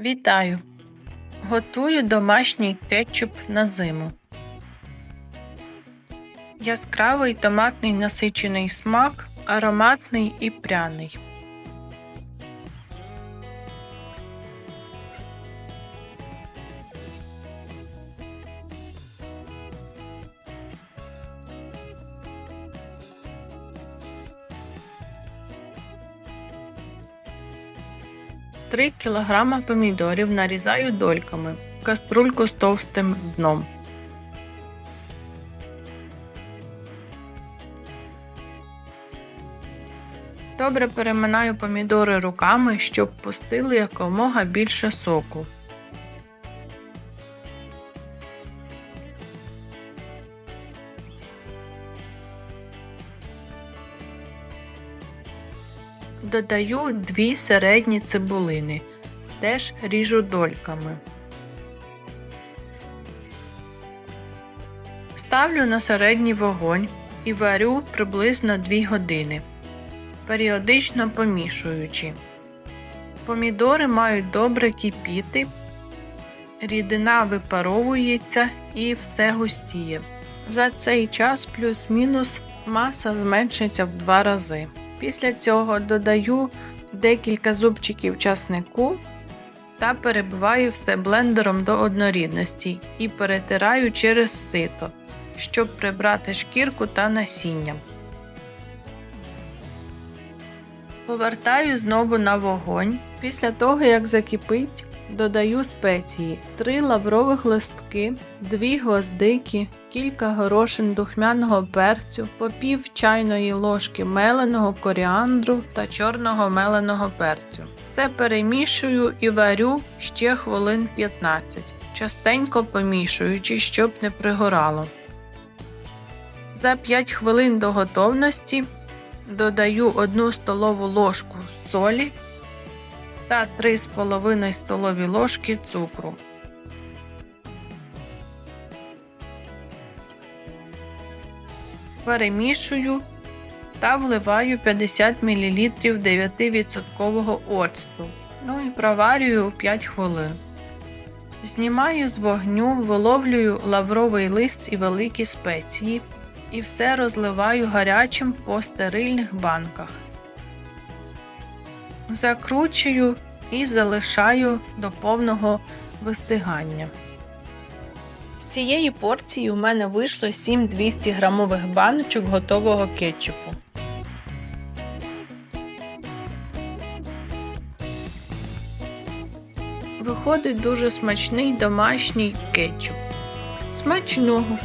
Вітаю! Готую домашній кетчуп на зиму. Яскравий томатний насичений смак, ароматний і пряний. Три кг помідорів нарізаю дольками в каструльку з товстим дном. Добре переминаю помідори руками, щоб пустили якомога більше соку. Додаю дві середні цибулини. Теж ріжу дольками. Ставлю на середній вогонь і варю приблизно 2 години, періодично помішуючи. Помідори мають добре кипіти, рідина випаровується і все густіє. За цей час плюс-мінус маса зменшиться в 2 рази. Після цього додаю декілька зубчиків часнику та перебиваю все блендером до однорідності і перетираю через сито, щоб прибрати шкірку та насіння. Повертаю знову на вогонь. Після того, як закипить, додаю спеції: 3 лаврових листки, 2 гвоздики, кілька горошин духмяного перцю, по пів чайної ложки меленого коріандру та чорного меленого перцю. Все перемішую і варю ще хвилин 15, частенько помішуючи, щоб не пригорало. За 5 хвилин до готовності додаю 1 столову ложку солі та 3,5 столові ложки цукру. Перемішую та вливаю 50 мл 9% оцту. Ну і проварюю 5 хвилин. Знімаю з вогню, виловлюю лавровий лист і великі спеції і все розливаю гарячим по стерильних банках. Закручую і залишаю до повного вистигання. З цієї порції у мене вийшло 7 200 грамових баночок готового кетчупу. Виходить дуже смачний домашній кетчуп. Смачного!